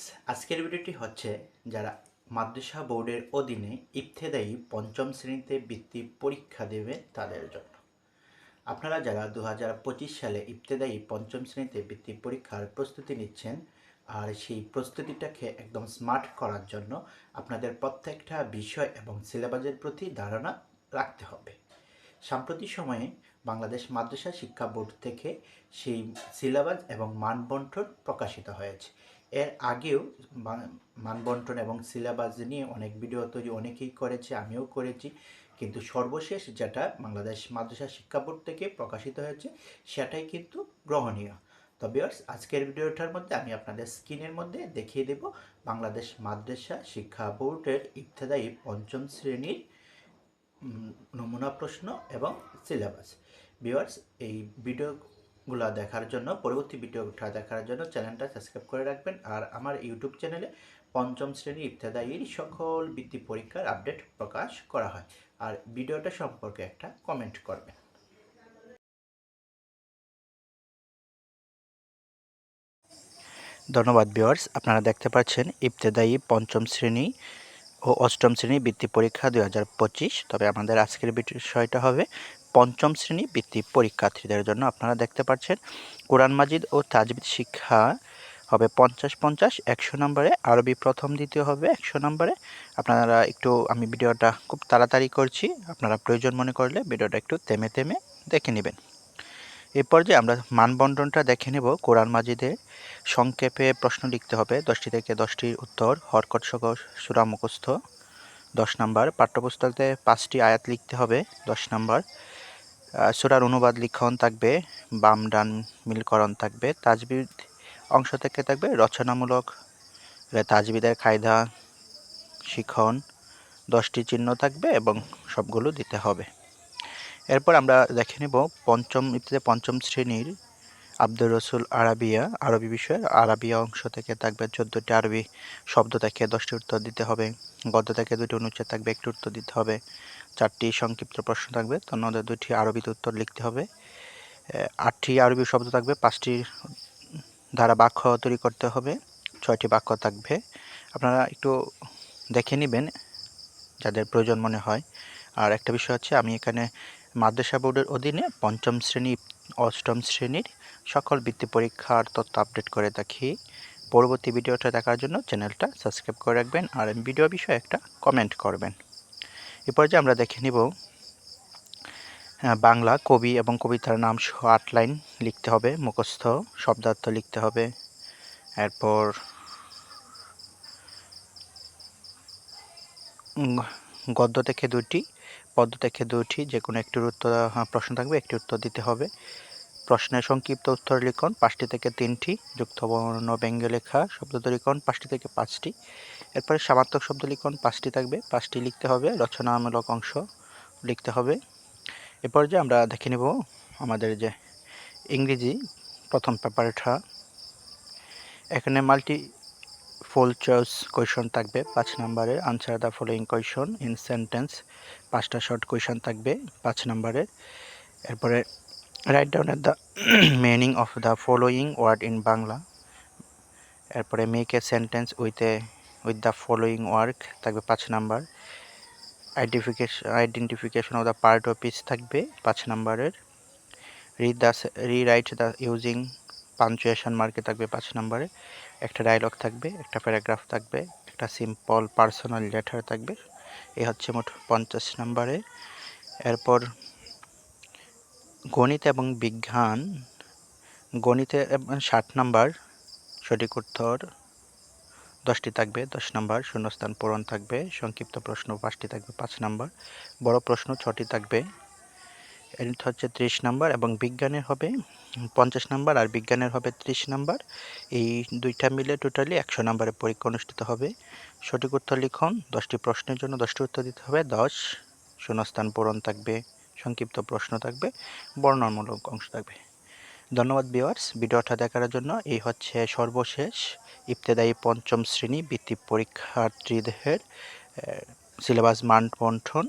Viewers আজকের ভিডিওটি হচ্ছে যারা মাদ্রাসা বোর্ডের অধীনে ইফতেদায়ী পঞ্চম শ্রেণীতে বৃত্তি পরীক্ষা দেবে তাদের জন্য। আপনারা যারা দু হাজার পঁচিশ সালে ইফতেদায়ী পঞ্চম শ্রেণীতে বৃত্তি পরীক্ষার প্রস্তুতি নিচ্ছেন আর সেই প্রস্তুতিটাকে একদম স্মার্ট করার জন্য আপনাদের প্রত্যেকটা বিষয় এবং সিলেবাসের প্রতি ধারণা রাখতে হবে। সাম্প্রতিক সময়ে বাংলাদেশ মাদ্রাসা শিক্ষা বোর্ড থেকে সেই সিলেবাস এবং মানবন্টন প্রকাশিত হয়েছে। এর আগেও মানবন্টন এবং সিলেবাস নিয়ে অনেক ভিডিও তৈরি অনেকেই করেছে, আমিও করেছি। কিন্তু সর্বশেষ যেটা বাংলাদেশ মাদ্রাসা শিক্ষা বোর্ড থেকে প্রকাশিত হয়েছে, সেটাই কিন্তু গ্রহণীয়। তো ভিউয়ার্স, আজকের ভিডিওটার মধ্যে আমি আপনাদের স্ক্রিনের মধ্যে দেখিয়ে দেব বাংলাদেশ মাদ্রাসা শিক্ষা বোর্ডের ইবতেদায়ী পঞ্চম শ্রেণির নমুনা প্রশ্ন এবং সিলেবাস। ভিউয়ার্স, এই ভিডিওগুলো দেখার জন্য, পরবর্তী ভিডিওটা দেখার জন্য চ্যানেলটা সাবস্ক্রাইব করে রাখবেন। আর আমার ইউটিউব চ্যানেলে পঞ্চম শ্রেণি ইবতেদায়ীর সকল বৃত্তি পরীক্ষার আপডেট প্রকাশ করা হয়। আর ভিডিওটা সম্পর্কে একটা কমেন্ট করবেন। ধন্যবাদ ভিউয়ার্স আপনারা দেখতে পাচ্ছেন ইবতেদায়ী পঞ্চম শ্রেণি ও অষ্টম শ্রেণি বৃত্তি পরীক্ষা দুই হাজার পঁচিশ। তবে আমাদের আজকের বিষয়টা হবে পঞ্চম শ্রেণি বৃত্তি পরীক্ষার্থীদের জন্য আপনারা দেখতে পাচ্ছেন, কোরআন মাজিদ ও তাজবিদ শিক্ষা হবে পঞ্চাশ পঞ্চাশ, একশো নম্বরে, আরবি প্রথম, দ্বিতীয় হবে একশো নম্বরে। আপনারা একটু, আমি ভিডিওটা খুব তাড়াতাড়ি করছি, আপনারা প্রয়োজন মনে করলে ভিডিওটা একটু থেমে থেমে দেখে নেবেন। এরপর যে আমরা মানবন্টনটা দেখে নেব, কোরআন মাজিদে সংক্ষেপে প্রশ্ন লিখতে হবে, দশটি থেকে দশটির উত্তর হরকট সহ সুরা মুখস্থ, দশ নাম্বার, পাঠ্যপুস্তকে পাঁচটি আয়াত লিখতে হবে, দশ নাম্বার। সূরার অনুবাদ লিখন থাকবে, বাম ডান মিলকরণ থাকবে, তাজবিদ অংশ থেকে থাকবে, রচনামূলক তাজবিদের কায়দা, শিখন, দশটি চিহ্ন থাকবে এবং সবগুলো দিতে হবে। এরপর আমরা দেখে নেব পঞ্চম ইত্যাদি পঞ্চম শ্রেণির আব্দুর রসুল আরাবিয়া, আরবি বিষয়ের আরাবিয়া অংশ থেকে থাকবে চোদ্দোটি আরবি শব্দ থেকে দশটি উত্তর দিতে হবে। গদ্য থেকে দুটি অনুচ্ছেদ থাকবে, একটি উত্তর দিতে হবে। চারটি সংক্ষিপ্ত প্রশ্ন থাকবে মধ্যে দুটি আরবিতে উত্তর লিখতে হবে। আটটি আরবি শব্দ থাকবে, পাঁচটি ধারা বাক্য তৈরি করতে হবে, ছয়টি বাক্য থাকবে। আপনারা একটু দেখে নেবেন যাদের প্রয়োজন মনে হয়। আর একটা বিষয় হচ্ছে, আমি এখানে মাদ্রাসা বোর্ডের অধীনে পঞ্চম শ্রেণি অষ্টম শ্রেণির সকল বৃত্তি পরীক্ষার তথ্য আপডেট করে থাকি পরবর্তী ভিডিওটা দেখার জন্য চ্যানেলটা সাবস্ক্রাইব করে রাখবেন আর ভিডিও বিষয়ে একটা কমেন্ট করবেন। এরপর যে আমরা দেখে নিব বাংলা কবি এবং কবিতার নাম সহ আট লাইন লিখতে হবে, মুখস্থ, শব্দার্থ লিখতে হবে। এরপর গদ্য থেকে দুটি পদ্য থেকে দুটি যে কোনো একটির উত্তর প্রশ্ন থাকবে, একটি উত্তর দিতে হবে। প্রশ্নের সংক্ষিপ্ত উত্তর লিখন, পাঁচটি থেকে তিনটি যুক্ত বর্ণ ব্যঙ্গে লেখা শব্দ লিখন পাঁচটি থেকে পাঁচটি। এরপরে সমার্থক শব্দ লিখন, পাঁচটি থাকবে, পাঁচটি লিখতে হবে, রচনামূলক অংশ লিখতে হবে। এরপর যে আমরা দেখে নেব আমাদের যে ইংরেজি প্রথম পেপারটা। এখানে মাল্টি ফুল চয়েস কোয়েশন থাকবে, পাঁচ নম্বরের answer the following question in sentence পাঁচটা শর্ট কোয়েশন থাকবে পাঁচ নম্বরের। এরপরে write down at the meaning of the following word in Bangla. এরপরে make a sentence with a with the following work থাকবে পাঁচ number. Identification identification of the part of speech থাকবে পাঁচ নাম্বারের। Read the rewrite the using punctuation মার্কে থাকবে পাঁচ নম্বরে, একটা ডায়লগ থাকবে, একটা প্যারাগ্রাফ থাকবে, একটা সিম্পল পার্সোনাল লেটার থাকবে এই হচ্ছে মোট পঞ্চাশ নম্বরে। এরপর গণিত এবং বিজ্ঞান, গণিতে ষাট নাম্বার, সঠিক উত্তর দশটি থাকবে, দশ নাম্বার, শূন্যস্থান পূরণ থাকবে, সংক্ষিপ্ত প্রশ্ন পাঁচটি থাকবে, পাঁচ নাম্বার, বড় প্রশ্ন ছটি থাকবে। এটা হচ্ছে ত্রিশ নাম্বার এবং বিজ্ঞানের হবে পঞ্চাশ নাম্বার আর বিজ্ঞানের হবে ত্রিশ নাম্বার। এই দুইটা মিলে টোটালি একশো নাম্বারের পরীক্ষা অনুষ্ঠিত হবে। সঠিক উত্তর লিখন, দশটি প্রশ্নের জন্য দশটি উত্তর দিতে হবে। দশ, শূন্যস্থান পূরণ থাকবে, সংক্ষিপ্ত প্রশ্ন থাকবে, বর্ণনামূলক অংশ থাকবে। ধন্যবাদ ভিওয়ার্স ভিডিওটা দেখার জন্য এই হচ্ছে সর্বশেষ ইবতেদায়ী পঞ্চম শ্রেণি বৃত্তি পরীক্ষার্থীদের সিলেবাস মান বন্টন